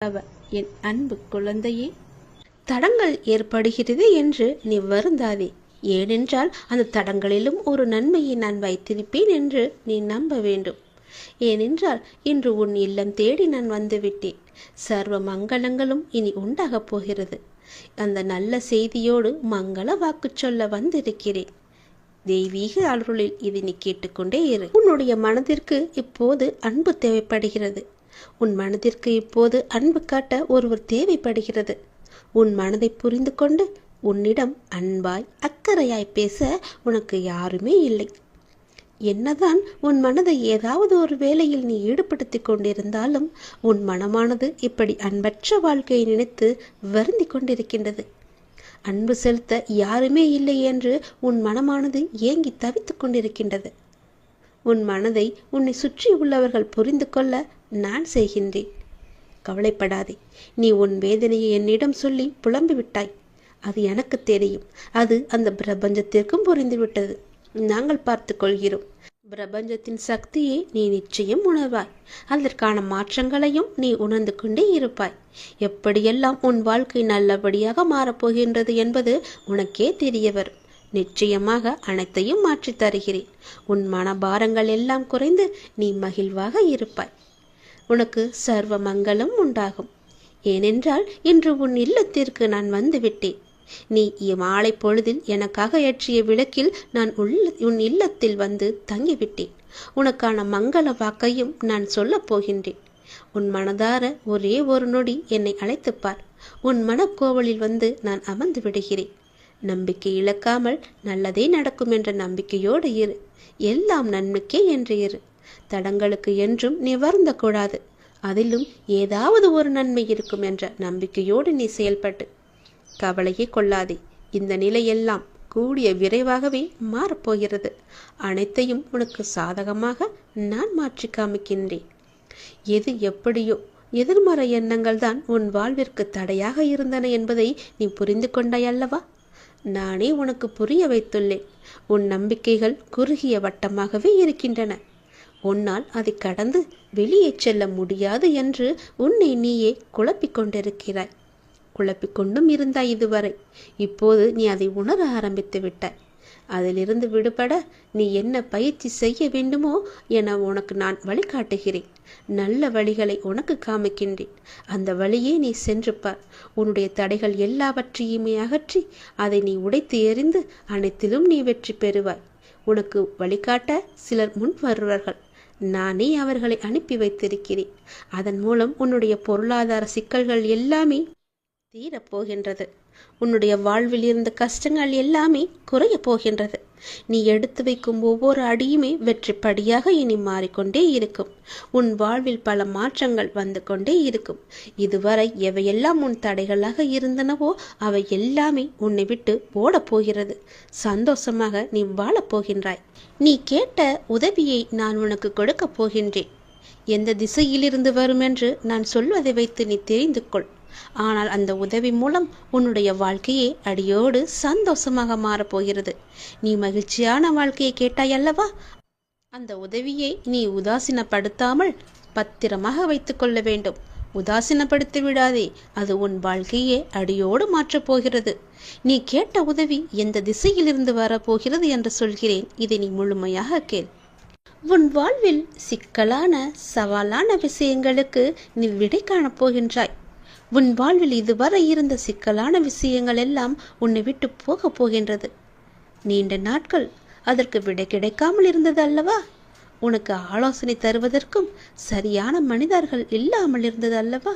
அவ என் அன்பு குழந்தையே தடங்கள் ஏற்படுகிறது என்று நீ வருந்தாதே. ஏனென்றால் அந்த தடங்களிலும் ஒரு நன்மையை நான் வைத்திருப்பேன் என்று நீ நம்ப வேண்டும். ஏனென்றால் இன்று உன் இல்லம் தேடி நான் வந்துவிட்டேன். சர்வ மங்களங்களும் இனி உண்டாகப் போகிறது. அந்த நல்ல செய்தியோடு மங்கள வாக்கு சொல்ல வந்திருக்கிறேன். தெய்வீக அருளில் இதை நீ கேட்டுக்கொண்டே இரு. உன்னுடைய மனதிற்கு இப்போது அன்பு தேவைப்படுகிறது. உன் மனதிற்கு இப்போது அன்பு காட்ட ஒருவர் தேவைப்படுகிறது. உன் மனதை புரிந்து கொண்டு உன்னிடம் அன்பாய் அக்கறையாய் பேச உனக்கு யாருமே இல்லை. என்னதான் உன் மனதை ஏதாவது ஒரு வேலையில் நீ ஈடுபடுத்திக் கொண்டிருந்தாலும் உன் மனமானது இப்படி அன்பற்ற வாழ்க்கையை நினைத்து வருந்தி கொண்டிருக்கின்றது. அன்பு செலுத்த யாருமே இல்லை என்று உன் மனமானது ஏங்கி தவித்துக் கொண்டிருக்கின்றது. உன் மனதை உன்னை சுற்றி உள்ளவர்கள் புரிந்து கொள்ள நான் செய்கின்றேன். கவலைப்படாதே. நீ உன் வேதனையை என்னிடம் சொல்லி புலம்பி விட்டாய். அது எனக்கு தெரியும். அது அந்த பிரபஞ்சத்திற்கும் புரிந்துவிட்டது. நாங்கள் பார்த்து கொள்கிறோம். பிரபஞ்சத்தின் சக்தியை நீ நிச்சயம் உணர்வாய். அதற்கான மாற்றங்களையும் நீ உணர்ந்து கொண்டே இருப்பாய். எப்படியெல்லாம் உன் வாழ்க்கை நல்லபடியாக மாறப்போகின்றது என்பது உனக்கே தெரிய வரும். நிச்சயமாக அனைத்தையும் மாற்றித் தருகிறேன். உன் மனபாரங்கள் எல்லாம் குறைந்து நீ மகிழ்வாக இருப்பாய். உனக்கு சர்வ மங்களம் உண்டாகும். ஏனென்றால் இன்று உன் இல்லத்திற்கு நான் வந்துவிட்டேன். நீ மாலை பொழுதில் எனக்காக ஏற்றிய விளக்கில் நான் உள்ள உன் இல்லத்தில் வந்து தங்கிவிட்டேன். உனக்கான மங்கள வாக்கையும் நான் சொல்லப் போகின்றேன். உன் மனதார ஒரே ஒரு நொடி என்னை அழைத்துப்பார் உன் மனக்கோவலில் வந்து நான் அமர்ந்து விடுகிறேன். நம்பிக்கை இழக்காமல் நல்லதே நடக்கும் என்ற நம்பிக்கையோடு இரு. எல்லாம் நன்மைக்கே என்று இரு. தடங்களுக்கு என்றும் நீ வருந்தக்கூடாது. அதிலும் ஏதாவது ஒரு நன்மை இருக்கும் என்ற நம்பிக்கையோடு நீ செயல்பட்டு. கவலையே கொள்ளாதே. இந்த நிலையெல்லாம் கூடிய விரைவாகவே மாறப்போகிறது. அனைத்தையும் உனக்கு சாதகமாக நான் மாற்றி காமிக்கின்றேன். எது எப்படியோ எதிர்மறை எண்ணங்கள் தான் உன் வாழ்விற்கு தடையாக இருந்தன என்பதை நீ புரிந்து கொண்டாய் அல்லவா நானே உனக்கு புரிய வைத்துள்ளேன். உன் நம்பிக்கைகள் குறுகிய வட்டமாகவே இருக்கின்றன. உன்னால் அதை கடந்து வெளியே செல்ல முடியாது என்று உன்னை நீயே குழப்பிக் கொண்டிருக்கிறாய். குழப்பிக்கொண்டும் இருந்தாய் இதுவரை. இப்போது நீ அதை உணர ஆரம்பித்து விட்டாய். அதிலிருந்து விடுபட நீ என்ன பயிற்சி செய்ய வேண்டுமோ என உனக்கு நான் வழிகாட்டுகிறேன். நல்ல வழிகளை உனக்கு காமிக்கின்றேன். அந்த வழியே நீ சென்று பார் உன்னுடைய தடைகள் எல்லாவற்றையுமே அகற்றி அதை நீ உடைத்து எறிந்து அனைத்திலும் நீ வெற்றி பெறுவாய். உனக்கு வழிகாட்ட சிலர் முன் வருவார்கள். நானே அவர்களை அனுப்பி வைத்திருக்கிறேன். அதன் மூலம் உன்னுடைய பொருளாதார சிக்கல்கள் எல்லாமே தீரப்போகின்றது. உன்னுடைய வாழ்வில் இருந்த கஷ்டங்கள் எல்லாமே குறைய போகின்றது நீ எடுத்து வைக்கும் ஒவ்வொரு அடியுமே வெற்றிப்படியாக இனி மாறிக்கொண்டே இருக்கும். உன் வாழ்வில் பல மாற்றங்கள் வந்து கொண்டே இருக்கும். இதுவரை எவையெல்லாம் உன் தடைகளாக இருந்தனவோ அவை எல்லாமே உன்னை விட்டு ஓடப் போகிறது சந்தோஷமாக நீ வாழப் போகின்றாய். நீ கேட்ட உதவியை நான் உனக்கு கொடுக்கப் போகின்றேன். எந்த திசையிலிருந்து வரும் என்று நான் சொல்வதை வைத்து நீ தெரிந்து கொள். ஆனால் அந்த உதவி மூலம் உன்னுடைய வாழ்க்கையே அடியோடு சந்தோஷமாக மாறப்போகிறது. நீ மகிழ்ச்சியான வாழ்க்கையை கேட்டாய் அல்லவா? அந்த உதவியை நீ உதாசீனப்படுத்தாமல் பத்திரமாக வைத்துக்கொள்ள வேண்டும். உதாசீனப்படுத்தி விடாதே அது உன் வாழ்க்கையே அடியோடு மாற்றப் போகிறது. நீ கேட்ட உதவி எந்த திசையிலிருந்து வரப்போகிறது என்று சொல்கிறேன். இதை நீ முழுமையாக கேள். உன் வாழ்வில் சிக்கலான சவாலான விஷயங்களுக்கு நீ விடை காணப் போகின்றாய். உன் வாழ்வில் இதுவரை இருந்த சிக்கலான விஷயங்கள் எல்லாம் உன்னை விட்டு போகப் போகின்றது. நீண்ட நாட்கள் அதற்கு விடை கிடைக்காமல் இருந்தது அல்லவா? உனக்கு ஆலோசனை தருவதற்கும் சரியான மனிதர்கள் இல்லாமல் இருந்தது அல்லவா?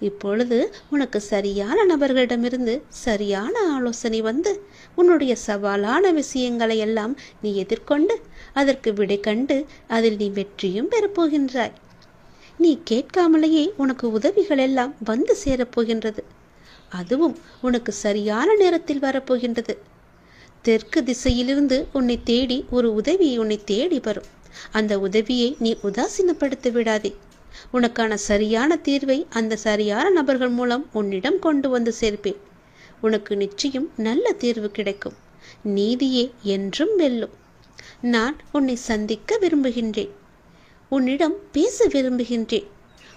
இப்பொழுது உனக்கு சரியான நபர்களிடமிருந்து சரியான ஆலோசனை வந்து உன்னுடைய சவாலான விஷயங்களை எல்லாம் நீ எதிர்கொண்டு அதற்கு விடை கண்டு அதில் நீ வெற்றியும் பெறப்போகின்றாய் நீ கேட்காமலேயே உனக்கு உதவிகள் எல்லாம் வந்து சேரப்போகின்றது. அதுவும் உனக்கு சரியான நேரத்தில் வரப்போகின்றது. தெற்கு திசையிலிருந்து உன்னை தேடி ஒரு உதவி உன்னை தேடி வரும். அந்த உதவியை நீ உதாசீனப்படுத்தி விடாதே. உனக்கான சரியான தீர்வை அந்த சரியான நபர்கள் மூலம் உன்னிடம் கொண்டு வந்து சேர்ப்பேன். உனக்கு நிச்சயம் நல்ல தீர்வு கிடைக்கும். நீதியே என்றும் வெல்லும். நான் உன்னை சந்திக்க விரும்புகின்றேன். உன்னிடம் பேச விரும்புகின்றேன்.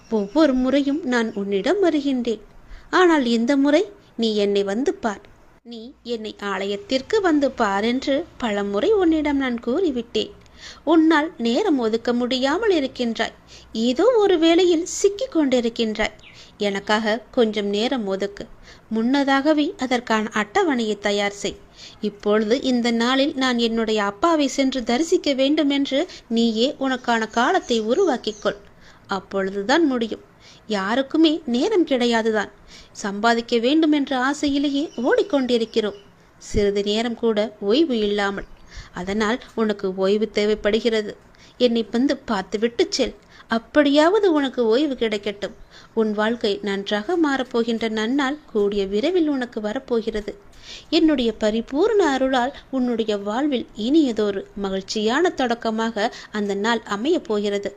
ஒவ்வொரு முறையும் நான் உன்னிடம் வருகின்றேன். ஆனால் இந்த முறை நீ என்னை வந்து பார். நீ என்னை ஆலயத்திற்கு வந்து பார் என்று பலமுறை உன்னிடம் நான் கூறிவிட்டேன். உன்னால் நேரம் ஒதுக்க முடியாமல் இருக்கின்றாய். ஏதோ ஒரு வேளையில் சிக்கிக் கொண்டிருக்கின்றாய். எனக்காக கொஞ்சம் நேரம் ஒதுக்கு. முன்னதாகவே அதற்கான அட்டவணையை தயார் செய். இப்பொழுது இந்த நாளில் நான் என்னுடைய அப்பாவை சென்று தரிசிக்க வேண்டும் என்று நீயே உனக்கான காலத்தை உருவாக்கிக்கொள். அப்பொழுதுதான் முடியும். யாருக்குமே நேரம் கிடையாதுதான். சம்பாதிக்க வேண்டும் என்ற ஆசையிலேயே ஓடிக்கொண்டிருக்கிறோம். சிறிது நேரம் கூட ஓய்வு இல்லாமல். அதனால் உனக்கு ஓய்வு தேவைப்படுகிறது. என்னை வந்து பார்த்துவிட்டு செல். அப்படியாவது உனக்கு ஓய்வு கிடைக்கட்டும். உன் வாழ்க்கை நன்றாக மாறப்போகின்ற நன்னால் கூடிய விரைவில் உனக்கு வரப்போகிறது. என்னுடைய பரிபூர்ண அருளால் உன்னுடைய வாழ்வில் இனியதொரு மகிழ்ச்சியான தொடக்கமாக அந்த நாள் அமையப் போகிறது.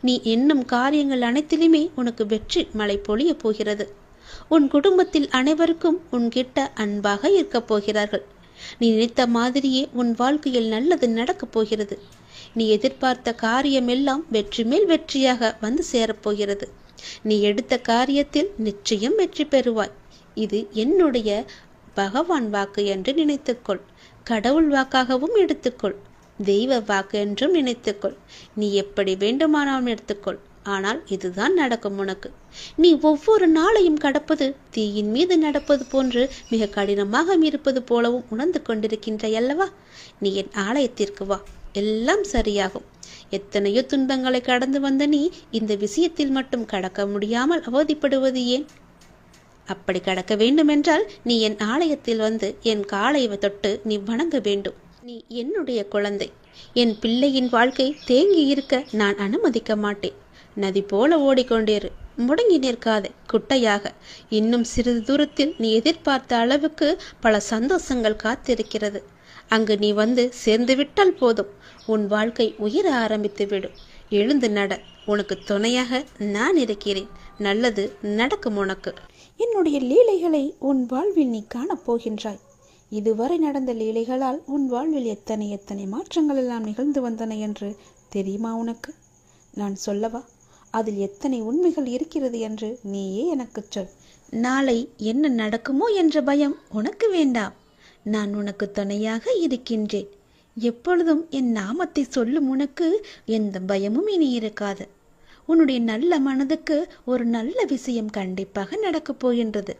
நீ என்னும் காரியங்கள் அனைத்திலுமே உனக்கு வெற்றி மழை பொழியப் போகிறது. உன் குடும்பத்தில் அனைவருக்கும் உன்கிட்ட அன்பாக இருக்கப் போகிறார்கள். நீ நினைத்த மாதிரியே உன் வாழ்க்கையில் நல்லது நடக்கப் போகிறது. நீ எதிர்பார்த்த காரியமெல்லாம் வெற்றி மேல் வெற்றியாக வந்து சேரப்போகிறது. நீ எடுத்த காரியத்தில் நிச்சயம் வெற்றி பெறுவாய். இது என்னுடைய பகவான் வாக்கு என்று நினைத்துக்கொள். கடவுள் வாக்காகவும் எடுத்துக்கொள். தெய்வ வாக்கு என்றும் நினைத்துக்கொள். நீ எப்படி வேண்டுமானாலும் எடுத்துக்கொள். ஆனால் இதுதான் நடக்கும் உனக்கு. நீ ஒவ்வொரு நாளையும் கடப்பது தீயின் மீது நடப்பது போன்று மிக கடினமாக இருப்பது போலவும் உணர்ந்து கொண்டிருக்கின்றாய் அல்லவா? நீ என் ஆலயத்திற்கு வா. எல்லாம் சரியாகும். எத்தனையோ துன்பங்களை கடந்து வந்த நீ இந்த விஷயத்தில் மட்டும் கடக்க முடியாமல் அவதிப்படுவது ஏன்? அப்படி கடக்க வேண்டுமென்றால் நீ என் ஆலயத்தில் வந்து என் காலை தொட்டு நீ வணங்க வேண்டும். நீ என்னுடைய குழந்தை. என் பிள்ளையின் வாழ்க்கை தேங்கி இருக்க நான் அனுமதிக்க மாட்டேன். நதி போல ஓடிக்கொண்டிரு. முடங்கி நிற்காதே குட்டையாக. இன்னும் சிறிது தூரத்தில் நீ எதிர்பார்த்த அளவுக்கு பல சந்தோஷங்கள் காத்திருக்கிறது. அங்கு நீ வந்து சேர்ந்து விட்டால் போதும். உன் வாழ்க்கை உயிர ஆரம்பித்து விடும். எழுந்து நட. உனக்கு துணையாக நான் இருக்கிறேன். நல்லது நடக்கும் உனக்கு. என்னுடைய லீலைகளை உன் வாழ்வில் நீ காணப் போகின்றாய். இதுவரை நடந்த லீலைகளால் உன் வாழ்வில் எத்தனை எத்தனை மாற்றங்கள் எல்லாம் நிகழ்ந்து வந்தன என்று தெரியுமா உனக்கு? நான் சொல்லவா? அதில் எத்தனை உண்மைகள் இருக்கிறது என்று நீயே எனக்குச் சொல். நாளை என்ன நடக்குமோ என்ற பயம் உனக்கு வேண்டாம். நான் உனக்கு துணையாக இருக்கின்றேன். எப்பொழுதும் என் நாமத்தை சொல்லும் உனக்கு எந்த பயமும் இனி இருக்காது. உன்னுடைய நல்ல மனதுக்கு ஒரு நல்ல விஷயம் கண்டிப்பாக நடக்கப் போகின்றது.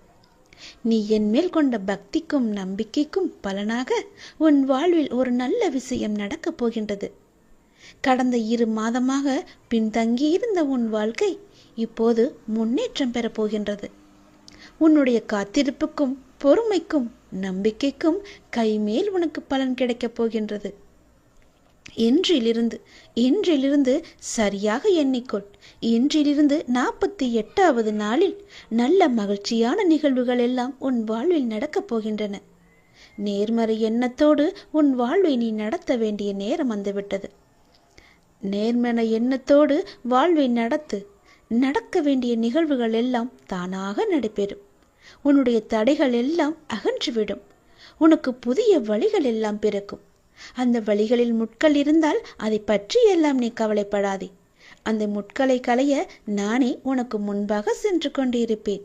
நீ என் மேல் கொண்ட பக்திக்கும் நம்பிக்கைக்கும் பலனாக உன் வாழ்வில் ஒரு நல்ல விஷயம் நடக்கப் போகின்றது. கடந்த இரு மாதமாக பின்தங்கியிருந்த உன் வாழ்க்கை இப்போது முன்னேற்றம் பெறப் போகின்றது. உன்னுடைய காத்திருப்புக்கும் பொறுமைக்கும் நம்பிக்கைக்கும் கைமேல் உனக்கு பலன் கிடைக்கப் போகின்றது. இன்றிலிருந்து இன்றிலிருந்து சரியாக எண்ணிக்கொள். இன்றிலிருந்து நாற்பத்தி எட்டாவது நாளில் நல்ல மகிழ்ச்சியான நிகழ்வுகள் எல்லாம் உன் வாழ்வில் நடக்கப் போகின்றன. நேர்மறை எண்ணத்தோடு உன் வாழ்வை நீ நடத்த வேண்டிய நேரம் வந்துவிட்டது. நேர்மறை எண்ணத்தோடு வாழ்வை நடத்து நடக்க வேண்டிய நிகழ்வுகள் எல்லாம் தானாக நடைபெறும். உன்னுடைய தடைகள் எல்லாம் அகன்றுவிடும். உனக்கு புதிய வழிகள் எல்லாம் பிறக்கும். அந்த வழிகளில் முட்கள் இருந்தால் அதை பற்றி எல்லாம் நீ கவலைப்படாதே. அந்த முட்களை களைய நானே உனக்கு முன்பாக சென்று கொண்டிருப்பேன்.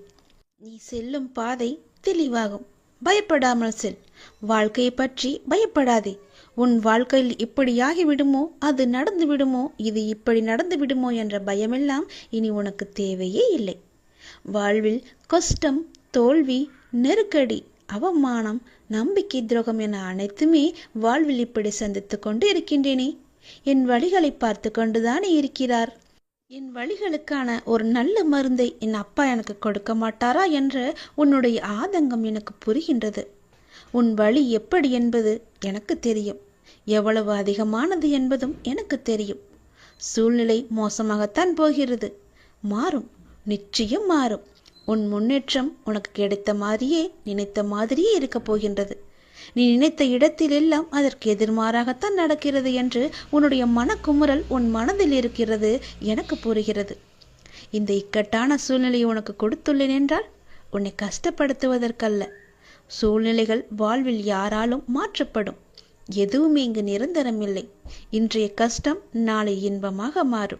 நீ செல்லும் பாதை தெளிவாகும். பயப்படாமல் செல். வாழ்க்கையை பற்றி பயப்படாதே. உன் வாழ்க்கையில் இப்படியாகி விடுமோ அது நடந்து விடுமோ இது இப்படி நடந்து விடுமோ என்ற பயமெல்லாம் இனி உனக்கு தேவையே இல்லை. வாழ்வில் கஷ்டம் தோல்வி நெருக்கடி அவமானம் நம்பிக்கை துரோகம் என அனைத்துமே வாழ்வில் இப்படி சந்தித்து கொண்டு இருக்கின்றேனே. என் வழிகளை பார்த்து கொண்டுதானே இருக்கிறார். என் வழிகளுக்கான ஒரு நல்ல மருந்தை என் அப்பா எனக்கு கொடுக்க மாட்டாரா என்ற உன்னுடைய ஆதங்கம் எனக்கு புரிகின்றது. உன் வழி எப்படி என்பது எனக்கு தெரியும். எவ்வளவு அதிகமானது என்பதும் எனக்கு தெரியும். சூழ்நிலை மோசமாகத்தான் போகிறது. மாறும். நிச்சயம் மாறும். உன் முன்னேற்றம் உனக்கு கிடைத்த மாதிரியே நினைத்த மாதிரியே இருக்கப் போகின்றது. நீ நினைத்த இடத்தில் எல்லாம் அதற்கு எதிர்மாறாகத்தான் நடக்கிறது என்று உன்னுடைய மனக்குமுறல் உன் மனதில் இருக்கிறது எனக்கு புரிகிறது. இந்த இக்கட்டான சூழ்நிலையை உனக்கு கொடுத்துள்ளேன் என்றால் உன்னை கஷ்டப்படுத்துவதற்கல்ல. சூழ்நிலைகள் வாழ்வில் யாராலும் மாற்றப்படும். எதுவுமே இங்கு நிரந்தரமில்லை. இன்றைய கஷ்டம் நாளை இன்பமாக மாறும்.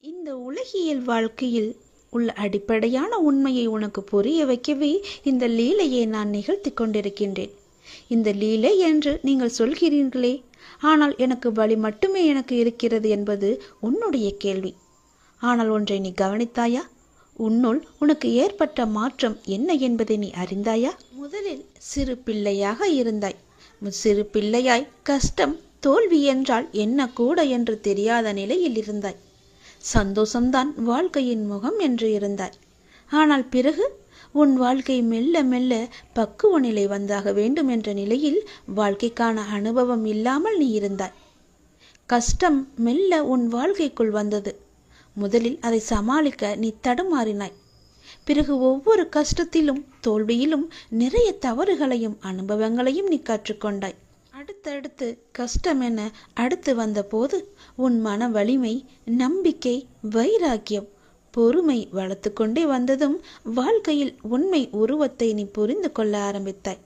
இந்த உலகியல் வாழ்க்கையில் உள்ள அடிப்படையான உண்மையை உனக்கு புரிய வைக்கவே இந்த லீலையை நான் நிகழ்த்தி கொண்டிருக்கின்றேன். இந்த லீலை என்று நீங்கள் சொல்கிறீர்களே ஆனால் எனக்கு வழி மட்டுமே எனக்கு இருக்கிறது என்பது உன்னுடைய கேள்வி. ஆனால் ஒன்றை நீ கவனித்தாயா? உன்னுள் உனக்கு ஏற்பட்ட மாற்றம் என்ன என்பதை நீ அறிந்தாயா? முதலில் சிறு பிள்ளையாக இருந்தாய். சிறு பிள்ளையாய் கஷ்டம் தோல்வி என்றால் என்ன கூட என்று தெரியாத நிலையில் இருந்தாய். சந்தோஷம்தான் வாழ்க்கையின் முகம் என்று இருந்தாய் ஆனால் பிறகு உன் வாழ்க்கை மெல்ல மெல்ல பக்குவ நிலை வந்தாக வேண்டும் என்ற நிலையில் வாழ்க்கைக்கான அனுபவம் இல்லாமல் நீ இருந்தாய். கஷ்டம் மெல்ல உன் வாழ்க்கைக்குள் வந்தது. முதலில் அதை சமாளிக்க நீ தடுமாறினாய். பிறகு ஒவ்வொரு கஷ்டத்திலும் தோல்வியிலும் நிறைய தவறுகளையும் அனுபவங்களையும் நீ கற்றுக்கொண்டாய். அடுத்தடுத்து கஷ்டம் என அடுத்து வந்தபோது உன் மன வலிமை நம்பிக்கை வைராக்கியம் பொறுமை வளர்த்து கொண்டே வந்ததும் வாழ்க்கையில் உண்மை உருவத்தை நீ புரிந்து கொள்ள ஆரம்பித்தாய்.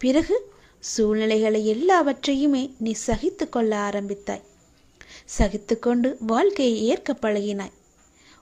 பிறகு சூழ்நிலைகளை எல்லாவற்றையுமே நீ சகித்து கொள்ள ஆரம்பித்தாய். சகித்துக்கொண்டு வாழ்க்கையை ஏற்க பழகினாய்.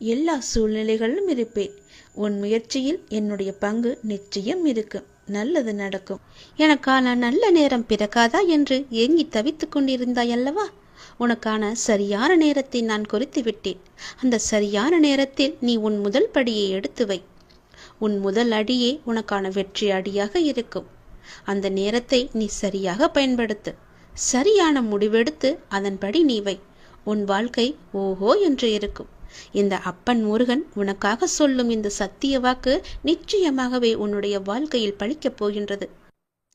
எல்லா சூழ்நிலைகளிலும் இருப்பேன். உன் முயற்சியில் என்னுடைய பங்கு நிச்சயம் இருக்கும் நல்லது நடக்கும். எனக்கான நல்ல நேரம் பிறக்காதா என்று ஏங்கி தவித்துக் கொண்டிருந்தாய் அல்லவா? உனக்கான சரியான நேரத்தை நான் குறித்து விட்டேன். அந்த சரியான நேரத்தில் நீ உன் முதல் படியை எடுத்து வை. உன் முதல் அடியே உனக்கான வெற்றி அடியாக இருக்கும். அந்த நேரத்தை நீ சரியாக பயன்படுத்து. சரியான முடிவெடுத்து அதன்படி நீ வை. உன் வாழ்க்கை ஓஹோ என்று இருக்கும். இந்த அப்பன் முருகன் உனக்காக சொல்லும் இந்த சத்திய வாக்கு நிச்சயமாகவே உன்னுடைய வாழ்க்கையில் பழிக்கப் போகின்றது.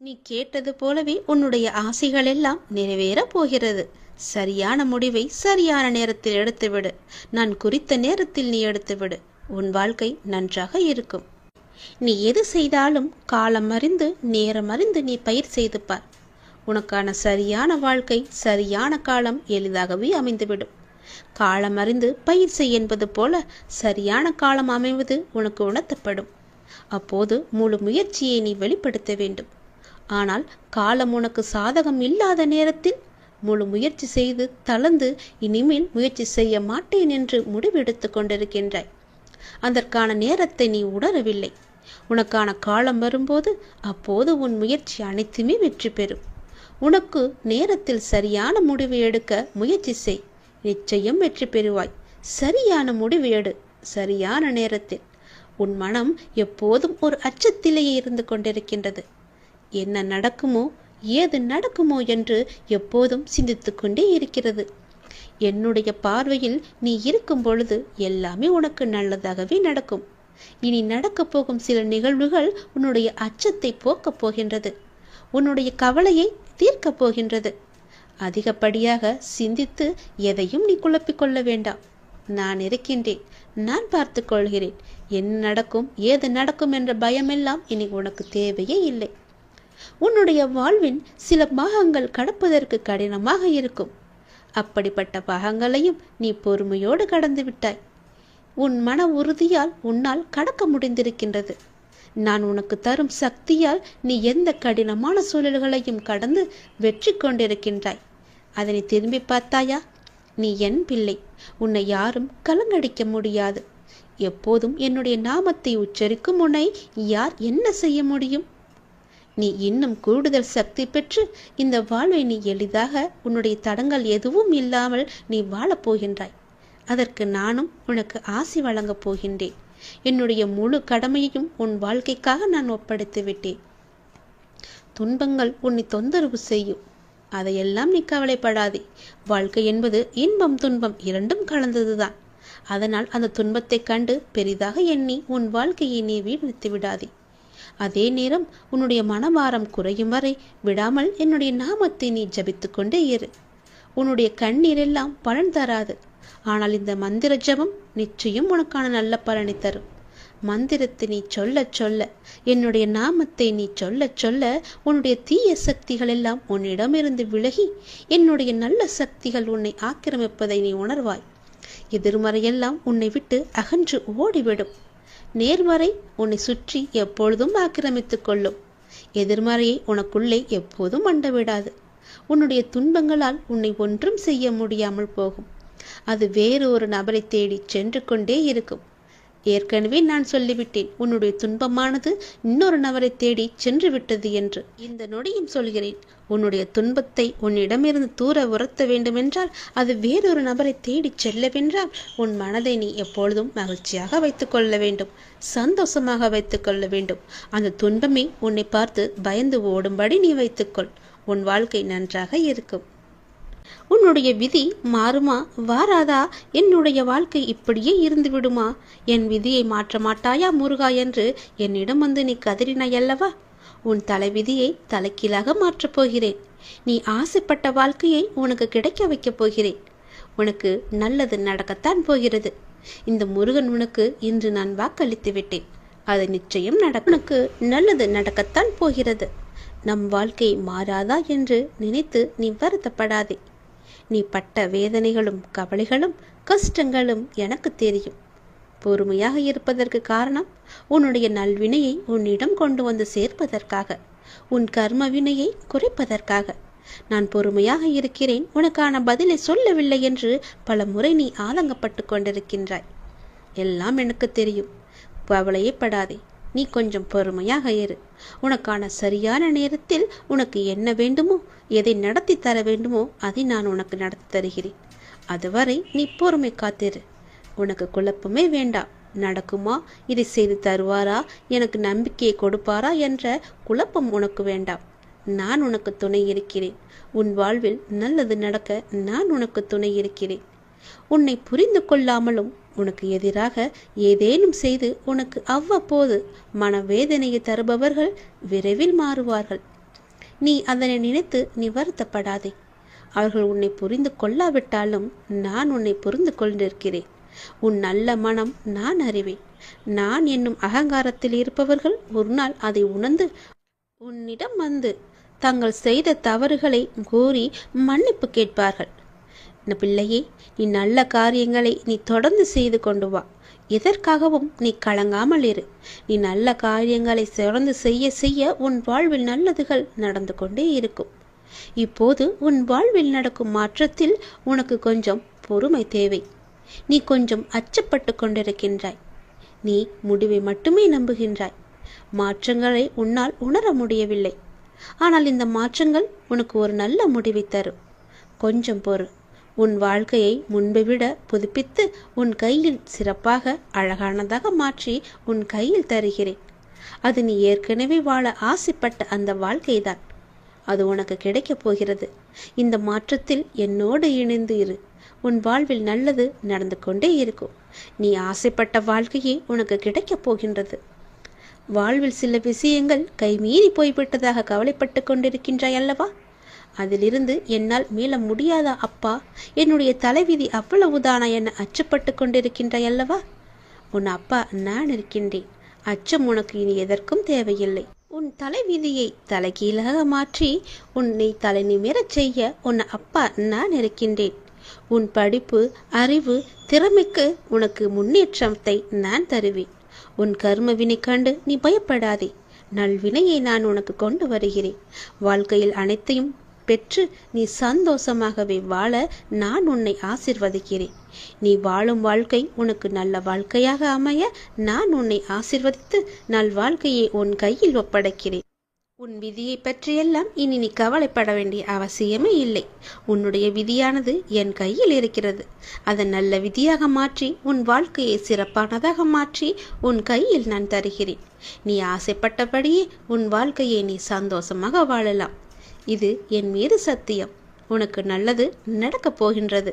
நீ கேட்டது போலவே உன்னுடைய ஆசைகள் எல்லாம் நிறைவேறப் போகிறது. சரியான முடிவை சரியான நேரத்தில் எடுத்துவிடு. நான் குறித்த நேரத்தில் நீ எடுத்துவிடு. உன் வாழ்க்கை நன்றாக இருக்கும். நீ எது செய்தாலும் காலம் அறிந்து நேரம் அறிந்து நீ பயிர் செய்து பார். உனக்கான சரியான வாழ்க்கை சரியான காலம் எளிதாகவே அமைந்துவிடும். காலம் அறிந்து பயிர் செய் என்பது போல சரியான காலம் அமைவது உனக்கு உணர்த்தப்படும். அப்போது முழு முயற்சியை நீ வெளிப்படுத்த வேண்டும். ஆனால் காலம் உனக்கு சாதகம் இல்லாத நேரத்தில் முழு முயற்சி செய்து தளர்ந்து இனிமேல் முயற்சி செய்ய மாட்டேன் என்று முடிவெடுத்து கொண்டிருக்கின்றாய். அதற்கான நேரத்தை நீ உணரவில்லை. உனக்கான காலம் வரும்போது அப்போது உன் முயற்சி அனைத்துமே வெற்றி பெறும். உனக்கு நேரத்தில் சரியான முடிவு எடுக்க முயற்சி செய். நிச்சயம் வெற்றி பெறுவாய். சரியான முடிவு எடு. சரியான நேரத்தில். உன் மனம் எப்போதும் ஒரு அச்சத்திலேயே இருந்து கொண்டிருக்கின்றது. என்ன நடக்குமோ ஏது நடக்குமோ என்று எப்போதும் சிந்தித்து கொண்டே இருக்கிறது. என்னுடைய பார்வையில் நீ இருக்கும் பொழுது எல்லாமே உனக்கு நல்லதாகவே நடக்கும். இனி நடக்கப் போகும் சில நிகழ்வுகள் உன்னுடைய அச்சத்தை போக்கப் போகின்றது. உன்னுடைய கவலையை தீர்க்கப் போகின்றது. அதிகப்படியாக சிந்தித்து எதையும் நீ குழப்பிக் கொள்ள வேண்டாம். நான் இருக்கின்றேன். நான் பார்த்து கொள்கிறேன். என்ன நடக்கும் ஏது நடக்கும் என்ற பயமெல்லாம் இனி உனக்கு தேவையே இல்லை. உன்னுடைய வாழ்வின் சில பாகங்கள் கடப்பதற்கு கடினமாக இருக்கும். அப்படிப்பட்ட பாகங்களையும் நீ பொறுமையோடு கடந்து விட்டாய். உன் மன உறுதியால் உன்னால் கடக்க முடிந்திருக்கின்றது. நான் உனக்கு தரும் சக்தியால் நீ எந்த கடினமான சூழல்களையும் கடந்து வெற்றி கொண்டிருக்கின்றாய். அதனை திரும்பி பார்த்தாயா? நீ என் பிள்ளை. உன்னை யாரும் கலங்கடிக்க முடியாது. எப்போதும் என்னுடைய நாமத்தை உச்சரிக்கும் உன்னை யார் என்ன செய்ய முடியும்? நீ இன்னும் கூடுதல் சக்தி பெற்று இந்த வாழ்வை நீ எளிதாக உன்னுடைய தடங்கள் எதுவும் இல்லாமல் நீ வாழப் போகின்றாய். அதற்கு நானும் உனக்கு ஆசி வழங்கப் போகின்றேன். என்னுடைய முழு கடமையையும் உன் வாழ்க்கைக்காக நான் ஒப்படைத்து விட்டேன் துன்பங்கள் உன்னை தொந்தரவு செய்யும். அதையெல்லாம் நீ கவலைப்படாதே. வாழ்க்கை என்பது இன்பம் துன்பம் இரண்டும் கலந்ததுதான். அதனால் அந்த துன்பத்தைக் கண்டு பெரிதாக எண்ணி உன் வாழ்க்கையை நீ வீழ்த்து விடாதே அதே நேரம் உன்னுடைய மனபாரம் குறையும் வரை விடாமல் என்னுடைய நாமத்தை நீ ஜபித்துக்கொண்டே இரு. உன்னுடைய கண்ணீர் எல்லாம் பலன் தராது. ஆனால் இந்த மந்திர ஜபம் நிச்சயம் உனக்கான நல்ல பலனை தரும். மந்திரத்தை நீ சொல்ல சொல்ல என்னுடைய நாமத்தை நீ சொல்ல சொல்ல உன்னுடைய தீய சக்திகள் எல்லாம் உன்னிடமிருந்து விலகி என்னுடைய நல்ல சக்திகள் உன்னை ஆக்கிரமிப்பதை நீ உணர்வாய். எதிர்மறையெல்லாம் உன்னை விட்டு அகன்று ஓடிவிடும். நேர்மறை உன்னை சுற்றி எப்பொழுதும் ஆக்கிரமித்துக் கொள்ளும். எதிர்மறையை உனக்குள்ளே எப்போதும் அண்டவிடாது. உன்னுடைய துன்பங்களால் உன்னை ஒன்றும் செய்ய முடியாமல் போகும். அது வேறு ஒரு நபரை தேடி சென்று கொண்டே இருக்கும். ஏற்கனவே நான் சொல்லிவிட்டேன் உன்னுடைய துன்பமானது இன்னொரு நபரை தேடி சென்று விட்டது என்று. இந்த நொடியும் சொல்கிறேன் உன்னுடைய துன்பத்தை உன்னிடமிருந்து தூர உரத்த வேண்டுமென்றால் அது வேறொரு நபரை தேடி செல்லவென்றால் உன் மனதை நீ எப்பொழுதும் மகிழ்ச்சியாக வைத்துக்கொள்ள வேண்டும் சந்தோஷமாக வைத்துக்கொள்ள வேண்டும். அந்த துன்பமே உன்னை பார்த்து பயந்து ஓடும்படி நீ வைத்துக்கொள் உன் வாழ்க்கை நன்றாக இருக்கும். உன்னுடைய விதி மாறுமா வாராதா? என்னுடைய வாழ்க்கை இப்படியே இருந்து விடுமா என் விதியை மாற்ற மாட்டாயா முருகா என்று என்னிடம் வந்து நீ கதறினாயல்லவா உன் தலைவிதியை தலைக்கீழாக மாற்றப் போகிறேன். நீ ஆசைப்பட்ட வாழ்க்கையை உனக்கு கிடைக்க வைக்கப் போகிறேன். உனக்கு நல்லது நடக்கத்தான் போகிறது. இந்த முருகன் உனக்கு இன்று நான் வாக்களித்து விட்டேன். அது நிச்சயம் நடக்கும். உனக்கு நல்லது நடக்கத்தான் போகிறது. நம் வாழ்க்கை மாறாதா என்று நினைத்து நீ வருத்தப்படாதே. நீ பட்ட வேதனைகளும் கவலைகளும் கஷ்டங்களும் எனக்கு தெரியும். பொறுமையாக இருப்பதற்கு காரணம் உன்னுடைய நல்வினையை உன்னிடம் கொண்டு வந்து சேர்ப்பதற்காக உன் கர்ம வினையை குறைப்பதற்காக. நான் பொறுமையாக இருக்கிறேன் உனக்கான பதிலை சொல்லவில்லை என்று பல முறை நீ ஆதங்கப்பட்டு கொண்டிருக்கின்றாய். எல்லாம் எனக்கு தெரியும். கவலையே படாதே. நீ கொஞ்சம் பொறுமையாக இரு. உனக்கான சரியான நேரத்தில் உனக்கு என்ன வேண்டுமோ எதை நடத்தி தர வேண்டுமோ அதை நான் உனக்கு நடத்தி தருகிறேன். அதுவரை நீ பொறுமை காத்திரு. உனக்கு குழப்பமே வேண்டாம் நடக்குமா? இதை செய்து தருவாரா? எனக்கு நம்பிக்கையை கொடுப்பாரா? என்ற குழப்பம் உனக்கு வேண்டாம் நான் உனக்கு துணை இருக்கிறேன். உன் வாழ்வில் நல்லது நடக்க நான் உனக்கு துணை இருக்கிறேன். உன்னை புரிந்து கொள்ளாமலும் உனக்கு எதிராக ஏதேனும் செய்து உனக்கு அவ்வப்போது மனவேதனையை தருபவர்கள் விரைவில் மாறுவார்கள். நீ அதனை நினைத்து நீ வருத்தப்படாதே அவர்கள் உன்னை புரிந்து கொள்ளாவிட்டாலும் நான் உன்னை புரிந்து கொண்டிருக்கிறேன். உன் நல்ல மனம் நான் அறிவேன். நான் என்னும் அகங்காரத்தில் இருப்பவர்கள் ஒரு நாள் அதை உணர்ந்து உன்னிடம் வந்து தங்கள் செய்த தவறுகளை கூறி மன்னிப்பு கேட்பார்கள். இந்த பிள்ளையே நீ நல்ல காரியங்களை நீ தொடர்ந்து செய்து கொண்டு வா. எதற்காகவும் நீ கலங்காமல் இரு. நீ நல்ல காரியங்களை தொடர்ந்து செய்ய செய்ய உன் வாழ்வில் நல்லதுகள் நடந்து கொண்டே இருக்கும். இப்போது உன் வாழ்வில் நடக்கும் மாற்றத்தில் உனக்கு கொஞ்சம் பொறுமை தேவை. நீ கொஞ்சம் அச்சப்பட்டு கொண்டிருக்கின்றாய். நீ முடிவை மட்டுமே நம்புகின்றாய். மாற்றங்களை உன்னால் உணர முடியவில்லை. ஆனால் இந்த மாற்றங்கள் உனக்கு ஒரு நல்ல முடிவை தரும். கொஞ்சம் பொறு. உன் வாழ்க்கையை முன்பை விட புதுப்பித்து உன் கையில் சிறப்பாக அழகானதாக மாற்றி உன் கையில் தருகிறேன். அது நீ ஏற்கனவே வாழ ஆசைப்பட்ட அந்த வாழ்க்கைதான். அது உனக்கு கிடைக்கப் போகிறது. இந்த மாற்றத்தில் என்னோடு இணைந்து இரு. உன் வாழ்வில் நல்லது நடந்து கொண்டே இருக்கும். நீ ஆசைப்பட்ட வாழ்க்கையே உனக்கு கிடைக்கப் போகின்றது. வாழ்வில் சில விஷயங்கள் கைமீறி போய்விட்டதாக கவலைப்பட்டு கொண்டிருக்கின்றாய் அல்லவா? அதிலிருந்து என்னால் மீள முடியாதா அப்பா என்னுடைய தலைவிதி அவ்வளவுதானா என அச்சப்பட்டு கொண்டிருக்கின்றாய் அல்லவா? உன் அப்பா நான் இருக்கின்றேன். அச்சம் உனக்கு இனி எதற்கும் தேவையில்லை. உன் தலைவிதியை தலைகீழாக மாற்றி உன்னை தலை நிமிரச் செய்ய உன் அப்பா நான் இருக்கின்றேன். உன் படிப்பு அறிவு திறமைக்கு உனக்கு முன்னேற்றத்தை நான் தருவேன். உன் கர்ம வினை கண்டு நீ பயப்படாதே. நல்வினையை நான் உனக்கு கொண்டு வருகிறேன். வாழ்க்கையில் அனைத்தையும் பெற்று நீ சந்தோஷமாகவே வாழ நான் உன்னை ஆசிர்வதிக்கிறேன். நீ வாழும் வாழ்க்கை உனக்கு நல்ல வாழ்க்கையாக அமைய நான் உன்னை ஆசிர்வதித்து நல் வாழ்க்கையை உன் கையில் ஒப்படைக்கிறேன். உன் விதியை பற்றியெல்லாம் இனி நீ கவலைப்பட வேண்டிய அவசியமே இல்லை. உன்னுடைய விதியானது என் கையில் இருக்கிறது. அதை நல்ல விதியாக மாற்றி உன் வாழ்க்கையை சிறப்பானதாக மாற்றி உன் கையில் நான் தருகிறேன். நீ ஆசைப்பட்டபடியே உன் வாழ்க்கையை நீ சந்தோஷமாக வாழலாம். இது என் மீது சத்தியம். உனக்கு நல்லது நடக்கப் போகின்றது.